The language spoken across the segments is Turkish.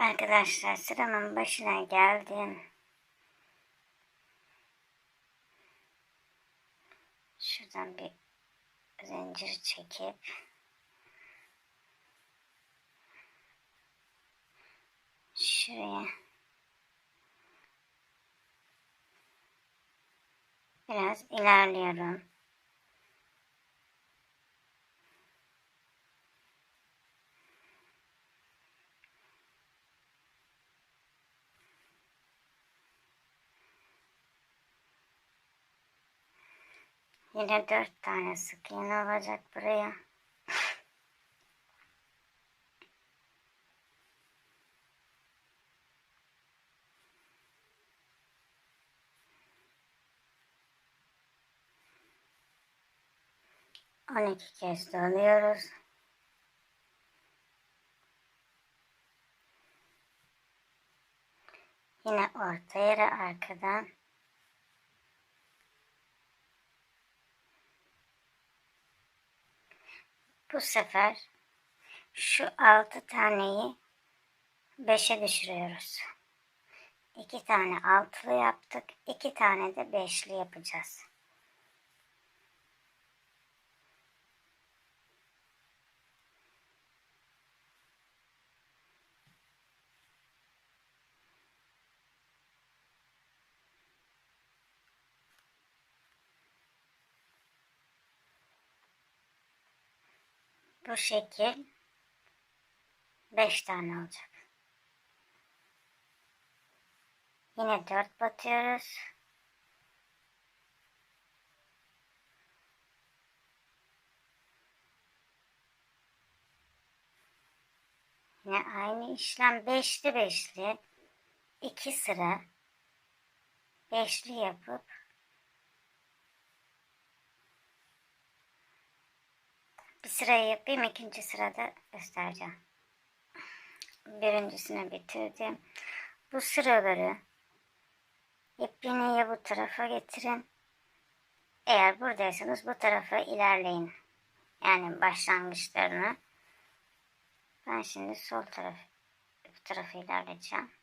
Arkadaşlar sıramın başına geldim. Şuradan bir zincir çekip şuraya biraz ilerliyorum. Yine dört tane sık olacak buraya. On iki kez doluyoruz. Yine orta yere arkadan Bu sefer şu altı taneyi beşe düşürüyoruz. İki tane altılı yaptık. iki tane de beşli yapacağız. Bu şekil 5 tane olacak. Yine 4 batıyoruz. Yine aynı işlem beşli beşli iki sıra beşli yapıp bir sırayı yapayım ikinci sırada göstereceğim. Birincisini bitirdim. Bu sıraları ipliğini bu tarafa getirin. Eğer buradaysanız bu tarafa ilerleyin. Yani başlangıçlarını. Ben şimdi sol taraf bu tarafa ilerleyeceğim.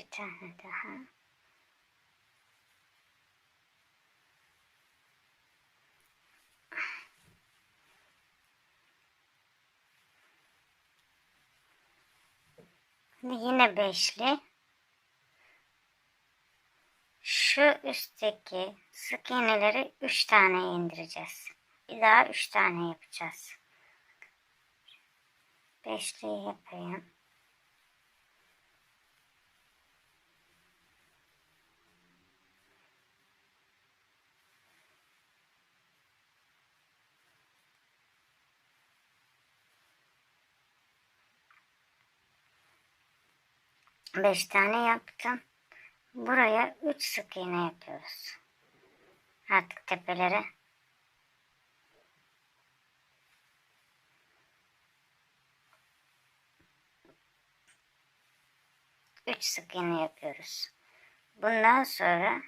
Bir tane daha. Yine beşli. Şu üstteki sık iğneleri üç tane indireceğiz. Bir daha üç tane yapacağız. Beşliyi yapayım. Beş tane yaptım. Buraya üç sık iğne yapıyoruz. Artık tepelere. Üç sık iğne yapıyoruz. Bundan sonra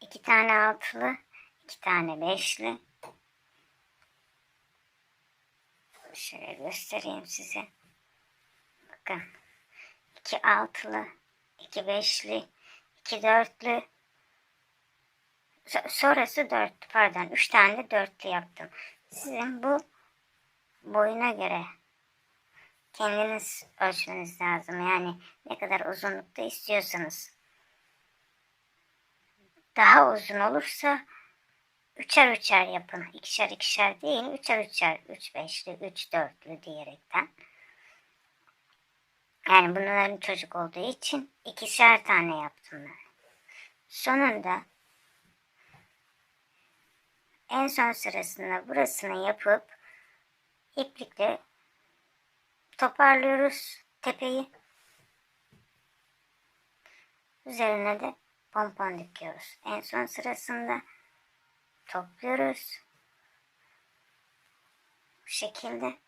iki tane altılı, iki tane beşli, Şöyle göstereyim size. Bakın. iki altılı, iki beşli, iki dörtlü. Sonrası dört, pardon. Üç tane de dörtlü yaptım. Sizin bu boyuna göre kendiniz ölçmeniz lazım. Yani ne kadar uzunlukta istiyorsanız. Daha uzun olursa üçer üçer yapın. İkişer ikişer değil, üçer üçer, üç beşli, üç dörtlü diyerekten. Yani bunların çocuk olduğu için ikişer tane yaptım ben. Sonunda en son sırasında burasını yapıp iplikle toparlıyoruz tepeyi. Üzerine de pompon dikiyoruz. En son sırasında topluyoruz. Bu şekilde.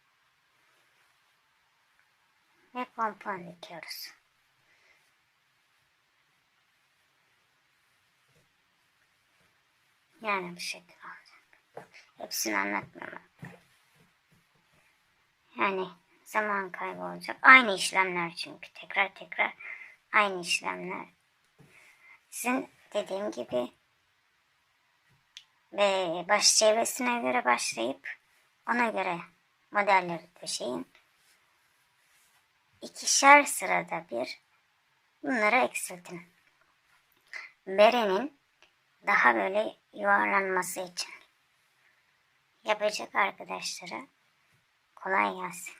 Ve pompon dikiyoruz. Yani bu şekilde olacak. Hepsini anlatmıyorum. Yani zaman kaybı olacak. Aynı işlemler çünkü. Tekrar tekrar aynı işlemler. Sizin dediğim gibi ve baş çevresine göre başlayıp ona göre modelleri döşeyin. İkişer sırada bir bunları eksiltin. Berenin daha böyle yuvarlanması için yapacak arkadaşlara kolay gelsin.